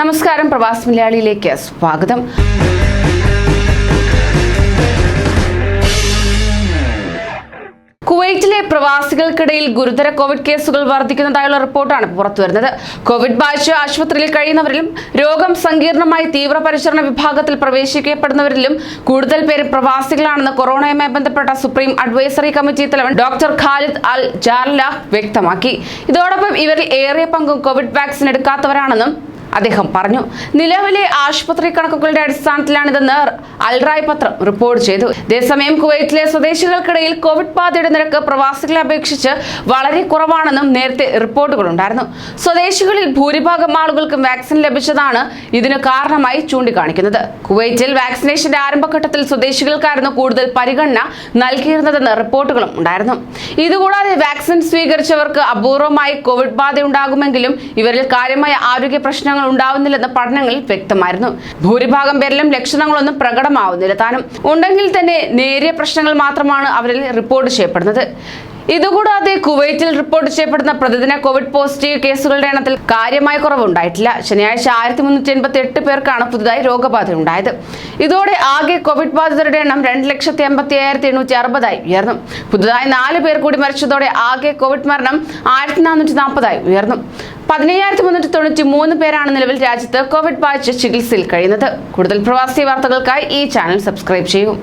നമസ്കാരം പ്രവാസ് മലയാളിയിലേക്ക് സ്വാഗതം. കുവൈറ്റിലെ പ്രവാസികൾക്കിടയിൽ ഗുരുതര കോവിഡ് കേസുകൾ വർദ്ധിക്കുന്നതായുള്ള റിപ്പോർട്ടാണ് പുറത്തുവരുന്നത് കോവിഡ് ബാധിച്ച് ആശുപത്രിയിൽ കഴിയുന്നവരിലും രോഗം സങ്കീർണമായി തീവ്രപരിചരണ വിഭാഗത്തിൽ പ്രവേശിക്കപ്പെടുന്നവരിലും കൂടുതൽ പേര് പ്രവാസികളാണെന്ന് കൊറോണയുമായി ബന്ധപ്പെട്ട സുപ്രീം അഡ്വൈസറി കമ്മിറ്റി തലവൻ ഡോക്ടർ ഖാലിദ് അൽ ജാർലാഹ് വ്യക്തമാക്കി. ഇതോടൊപ്പം ഇവരിൽ ഏറെ പങ്കും കോവിഡ് വാക്സിൻ എടുക്കാത്തവരാണെന്നും അദ്ദേഹം പറഞ്ഞു. നിലവിലെ ആശുപത്രി കണക്കുകളുടെ അടിസ്ഥാനത്തിലാണിതെന്ന് അൽറായ് പത്രം റിപ്പോർട്ട് ചെയ്തു. അതേസമയം കുവൈറ്റിലെ സ്വദേശികൾക്കിടയിൽ കോവിഡ് ബാധയുടെ നിരക്ക് പ്രവാസികളെ അപേക്ഷിച്ച് വളരെ കുറവാണെന്നും നേരത്തെ റിപ്പോർട്ടുകളുണ്ടായിരുന്നു. സ്വദേശികളിൽ ഭൂരിഭാഗം ആളുകൾക്കും വാക്സിൻ ലഭിച്ചതാണ് ഇതിന് കാരണമായി ചൂണ്ടിക്കാണിക്കുന്നത്. കുവൈറ്റിൽ വാക്സിനേഷന്റെ ആരംഭഘട്ടത്തിൽ സ്വദേശികൾക്കായിരുന്നു കൂടുതൽ പരിഗണന നൽകിയിരുന്നതെന്ന് റിപ്പോർട്ടുകളും ഉണ്ടായിരുന്നു. ഇതുകൂടാതെ വാക്സിൻ സ്വീകരിച്ചവർക്ക് അപൂർവമായി കോവിഡ് ബാധയുണ്ടാകുമെങ്കിലും ഇവരിൽ കാര്യമായ ആരോഗ്യ പ്രശ്നങ്ങൾ ഉണ്ടാവുന്നില്ലെന്ന് പഠനങ്ങളിൽ വ്യക്തമായിരുന്നു. ഭൂരിഭാഗം പേരിലും ലക്ഷണങ്ങളൊന്നും പ്രകടമാവുന്നില്ല താനും. ഉണ്ടെങ്കിൽ തന്നെ നേരിയ പ്രശ്നങ്ങൾ മാത്രമാണ് അവരിൽ റിപ്പോർട്ട് ചെയ്യപ്പെടുന്നത്. ഇതുകൂടാതെ കുവൈറ്റിൽ റിപ്പോർട്ട് ചെയ്യപ്പെടുന്ന പ്രതിദിന കോവിഡ് പോസിറ്റീവ് കേസുകളുടെ എണ്ണത്തിൽ കാര്യമായ കുറവുണ്ടായിട്ടില്ല. ശനിയാഴ്ച ആയിരത്തി മുന്നൂറ്റി എൺപത്തി എട്ട് പേർക്കാണ് പുതുതായി രോഗബാധ ഉണ്ടായത്. ഇതോടെ ആകെ കോവിഡ് ബാധിതരുടെ എണ്ണം രണ്ട് ലക്ഷത്തി എൺപത്തി അയ്യായിരത്തി എണ്ണൂറ്റി അറുപതായി ഉയർന്നു. പുതുതായി നാല് പേർ കൂടി മരിച്ചതോടെ ആകെ കോവിഡ് മരണം ആയിരത്തി നാനൂറ്റി നാൽപ്പതായി ഉയർന്നു. പതിനയ്യായിരത്തി മുന്നൂറ്റി തൊണ്ണൂറ്റി മൂന്ന് പേരാണ് നിലവിൽ രാജ്യത്ത് കോവിഡ് ബാധിച്ച് ചികിത്സയിൽ കഴിയുന്നത്. കൂടുതൽ പ്രവാസി വാർത്തകൾക്കായി ഈ ചാനൽ സബ്സ്ക്രൈബ് ചെയ്യൂ.